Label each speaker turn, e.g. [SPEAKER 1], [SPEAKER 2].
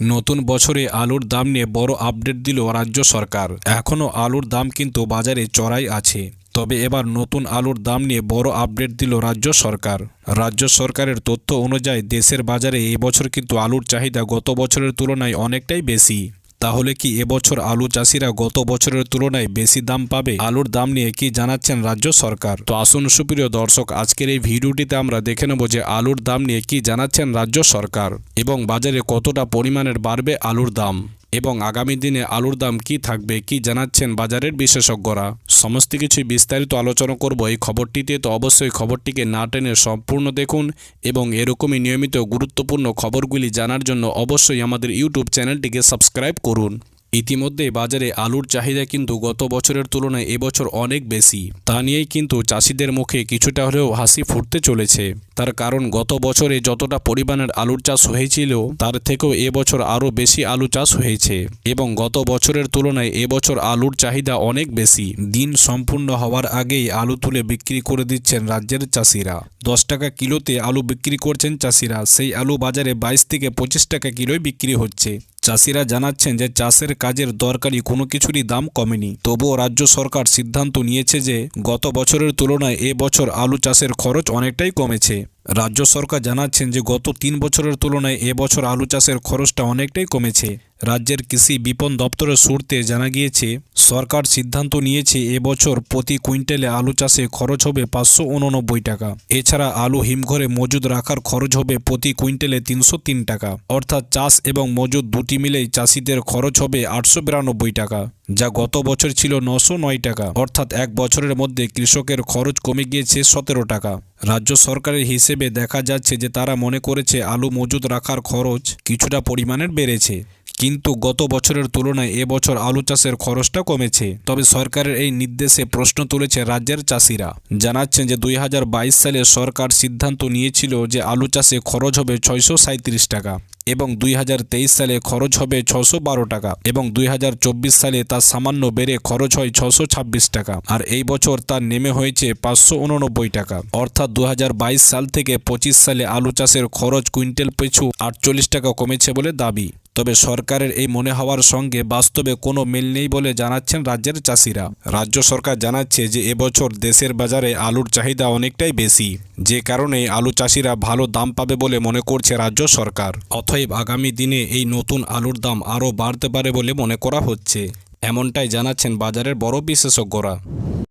[SPEAKER 1] নতুন বছরে আলুর দাম নিয়ে বড় আপডেট দিল রাজ্য সরকার। এখনও আলুর দাম কিন্তু বাজারে চড়াই আছে। তবে এবার নতুন আলুর দাম নিয়ে বড় আপডেট দিল রাজ্য সরকার। রাজ্য সরকারের তথ্য অনুযায়ী দেশের বাজারে এবছর কিন্তু আলুর চাহিদা গত বছরের তুলনায় অনেকটাই বেশি। তাহলে কি এবছর আলু চাষিরা গত বছরের তুলনায় বেশি দাম পাবে? আলুর দাম নিয়ে কি জানাচ্ছেন রাজ্য সরকার? তো আসুন সুপ্রিয় দর্শক, আজকের এই ভিডিওটিতে আমরা দেখে নেব যে আলুর দাম নিয়ে কি জানাচ্ছেন রাজ্য সরকার এবং বাজারে কতটা পরিমাণের বাড়বে আলুর দাম। এবং আগামী দিনে আলুর দাম কি থাকবে কি জানাচ্ছেন বাজারের বিশেষজ্ঞরা। সমস্ত কিছু বিস্তারিত আলোচনা করব এই খবরটিতে, তো অবশ্যই খবরটিকে না টেনে সম্পূর্ণ দেখুন এবং এরকমই নিয়মিত গুরুত্বপূর্ণ খবরগুলি জানার জন্য অবশ্যই আমাদের ইউটিউব চ্যানেলটিকে সাবস্ক্রাইব করুন। ইতিমধ্যে বাজারে আলুর চাহিদা কিন্তু গত বছরের তুলনায় এবছর অনেক বেশি। তা নিয়েই কিন্তু চাষিদের মুখে কিছুটা হলেও হাসি ফুটতে চলেছে। তার কারণ গত বছরে যতটা পরিমাণের আলুর চাষ হয়েছিল, তার থেকেও এবছর আরও বেশি আলু চাষ হয়েছে এবং গত বছরের তুলনায় এবছর আলুর চাহিদা অনেক বেশি। দিন সম্পূর্ণ হওয়ার আগেই আলু তুলে বিক্রি করে দিচ্ছেন রাজ্যের চাষিরা। দশ টাকা কিলোতে আলু বিক্রি করছেন চাষিরা। সেই আলু বাজারে বাইশ থেকে পঁচিশ টাকা কিলোয় বিক্রি হচ্ছে। চাষিরা জানাচ্ছেন যে চাষের কাজের দরকারি কোনো কিছুরই দাম কমেনি। তবুও রাজ্য সরকার সিদ্ধান্ত নিয়েছে যে গত বছরের তুলনায় এ বছর আলু চাষের খরচ অনেকটাই কমেছে। রাজ্য সরকার জানাচ্ছেন যে গত তিন বছরের তুলনায় এবছর আলু চাষের খরচটা অনেকটাই কমেছে। রাজ্যের কৃষি বিপণন দপ্তরের সুরতে জানা গিয়েছে, সরকার সিদ্ধান্ত নিয়েছে এবছর প্রতি কুইন্টালে আলু চাষে খরচ হবে পাঁচশো উননব্বই টাকা। এছাড়া আলু হিমঘরে মজুদ রাখার খরচ হবে প্রতি কুইন্টালে তিনশো তিন টাকা। অর্থাৎ চাষ এবং মজুদ দুটি মিলেই চাষিদের খরচ হবে আটশো বিরানব্বই টাকা। যা গত বছর ছিল নশো নয় টাকা। অর্থাৎ এক বছরের মধ্যে কৃষকের খরচ কমে গিয়েছে সতেরো টাকা। রাজ্য সরকারের হিসেবে দেখা যাচ্ছে যে তারা মনে করেছে আলু মজুদ রাখার খরচ কিছুটা পরিমাণের বেড়েছে। কিন্তু গত বছরের তুলনায় এবছর আলু চাষের খরচটা কমেছে। তবে সরকারের এই নির্দেশে প্রশ্ন তুলেছে রাজ্যের চাষিরা। জানাচ্ছেন যে দুই হাজার বাইশ সালে সরকার সিদ্ধান্ত নিয়েছিল যে আলু চাষে খরচ হবে ছয়শো সাঁইত্রিশ টাকা। এবং দুই হাজার তেইশ সালে খরচ হবে ছশো টাকা এবং দুই হাজার চব্বিশ সালে তা সামান্য বেড়ে খরচ হয় ছশো টাকা। আর এই বছর তা নেমে হয়েছে পাঁচশো উননব্বই টাকা। অর্থাৎ দুই হাজার বাইশ সাল থেকে পঁচিশ সালে আলু চাষের খরচ কুইন্টাল পিছু আটচল্লিশ টাকা কমেছে বলে দাবি। তবে সরকারের এই মনে হওয়ার সঙ্গে বাস্তবে কোনো মিল নেই বলে জানাচ্ছেন রাজ্যের চাষিরা। রাজ্য সরকার জানাচ্ছে যে এবছর দেশের বাজারে আলুর চাহিদা অনেকটাই বেশি। যে কারণে আলু চাষিরা ভালো দাম পাবে বলে মনে করছে রাজ্য সরকার। অতএব আগামী দিনে এই নতুন আলুর দাম আরও বাড়তে পারে বলে মনে করা হচ্ছে। এমনটাই জানাচ্ছেন বাজারের বড় বিশেষজ্ঞরা।